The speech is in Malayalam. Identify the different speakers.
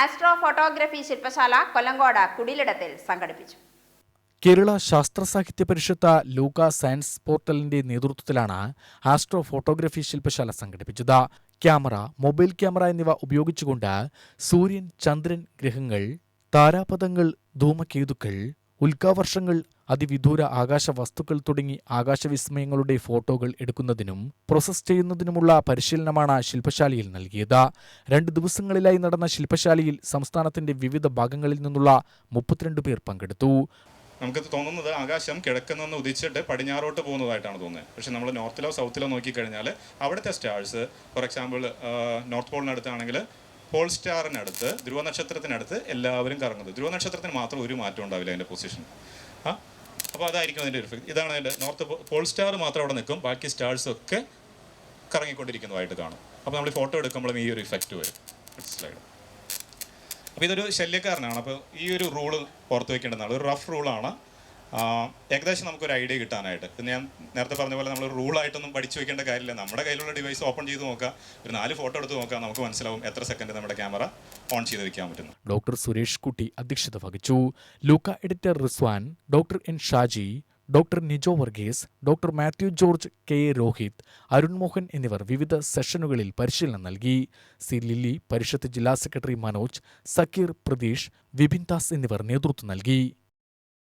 Speaker 1: ആസ്ട്രോ ഫോട്ടോഗ്രഫി ശില്പശാല കൊല്ലങ്കോട് കുടിലിടത്തിൽ സംഘടിപ്പിച്ചു.
Speaker 2: കേരള ശാസ്ത്ര സാഹിത്യ പരിഷത്ത് ലൂക്ക സയൻസ് പോർട്ടലിന്റെ നേതൃത്വത്തിലാണ് ആസ്ട്രോ ഫോട്ടോഗ്രഫി ശില്പശാല സംഘടിപ്പിച്ചത്. ക്യാമറ മൊബൈൽ ക്യാമറ എന്നിവ ഉപയോഗിച്ചുകൊണ്ട് സൂര്യൻ ചന്ദ്രൻ ഗ്രഹങ്ങൾ താരാപഥങ്ങൾ ധൂമകേതുക്കൾ ഉൽക്കാവർഷങ്ങൾ അതിവിദൂര ആകാശ വസ്തുക്കൾ തുടങ്ങി ആകാശവിസ്മയങ്ങളുടെ ഫോട്ടോകൾ എടുക്കുന്നതിനും പ്രോസസ് ചെയ്യുന്നതിനുമുള്ള പരിശീലനമാണ് ശില്പശാലയിൽ നൽകിയത്. രണ്ട് ദിവസങ്ങളിലായി നടന്ന ശില്പശാലയിൽ സംസ്ഥാനത്തിന്റെ വിവിധ ഭാഗങ്ങളിൽ നിന്നുള്ള മുപ്പത്തിരണ്ട് പേർ പങ്കെടുത്തു.
Speaker 3: നമുക്ക് തോന്നുന്നത് ആകാശം കിഴക്കുനിന്ന് ഉദിച്ചിട്ട് പടിഞ്ഞാറോട്ട് പോകുന്നതായിട്ടാണ് തോന്നുന്നത്. പക്ഷെ നമ്മൾ നോർത്തിലോ സൗത്തിലോ നോക്കിക്കഴിഞ്ഞാൽ അവിടുത്തെ സ്റ്റാർസ് ഫോർ എക്സാമ്പിൾ നോർത്ത് പോളിനടുത്താണെങ്കിൽ പോൾ സ്റ്റാറിനടുത്ത് ധ്രുവ നക്ഷത്രത്തിനടുത്ത് എല്ലാവരും കറങ്ങുന്നത്. ധ്രുവ നക്ഷത്രത്തിന് മാത്രം ഒരു മാറ്റം ഉണ്ടാവില്ല അതിന്റെ പൊസിഷൻ ആ? അപ്പോൾ അതായിരിക്കും അതിന്റെ effect. ഇതാണ് അതിന്റെ നോർത്ത് പോൾ സ്റ്റാർ മാത്രം അവിടെ നിൽക്കും. ബാക്കി സ്റ്റാർസ് ഒക്കെ കറങ്ങിക്കൊണ്ടിരിക്കുന്നതായിട്ട് കാണും. അപ്പോൾ നമ്മൾ ഫോട്ടോ എടുക്കുമ്പോഴും ഈ ഒരു ഇഫക്റ്റ് വരും. സ്ലൈഡ് അപ്പോൾ ഇതൊരു ശല്യക്കാരനാണ്. അപ്പോൾ ഈ ഒരു റൂൾ ഓർത്ത് വെക്കേണ്ടതാണ്. ഒരു റഫ് റൂളാണ് ഏകദേശം നമുക്കൊരു ഐഡിയ കിട്ടാനായിട്ട്. ഇത് ഞാൻ നേരത്തെ പറഞ്ഞ പോലെ നമ്മൾ റൂളായിട്ടൊന്നും പഠിച്ചു വെക്കേണ്ട കാര്യമില്ല. നമ്മുടെ കയ്യിലുള്ള ഡിവൈസ് ഓപ്പൺ ചെയ്ത് നോക്കാം. ഒരു നാല് ഫോട്ടോ എടുത്ത് നോക്കാം. നമുക്ക് മനസ്സിലാവും എത്ര സെക്കൻഡ് നമ്മുടെ ക്യാമറ ഓൺ ചെയ്ത് വെക്കാൻ പറ്റുന്നു.
Speaker 2: ഡോക്ടർ സുരേഷ് കുട്ടി അധ്യക്ഷത വഹിച്ചു. Luca editor Rizwan doctor N Shaji doctor Nijo Varghese doctor Mathew George K A Rohith Arun Mohan എന്നിവർ വിവിധ സെഷനുകളിൽ പരിശീലനം നൽകി. സി ലില്ലി പരിഷത്ത് ജില്ലാ സെക്രട്ടറി മനോജ് സക്കീർ പ്രതീഷ് വിപിൻ ദാസ് എന്നിവർ നേതൃത്വം നൽകി.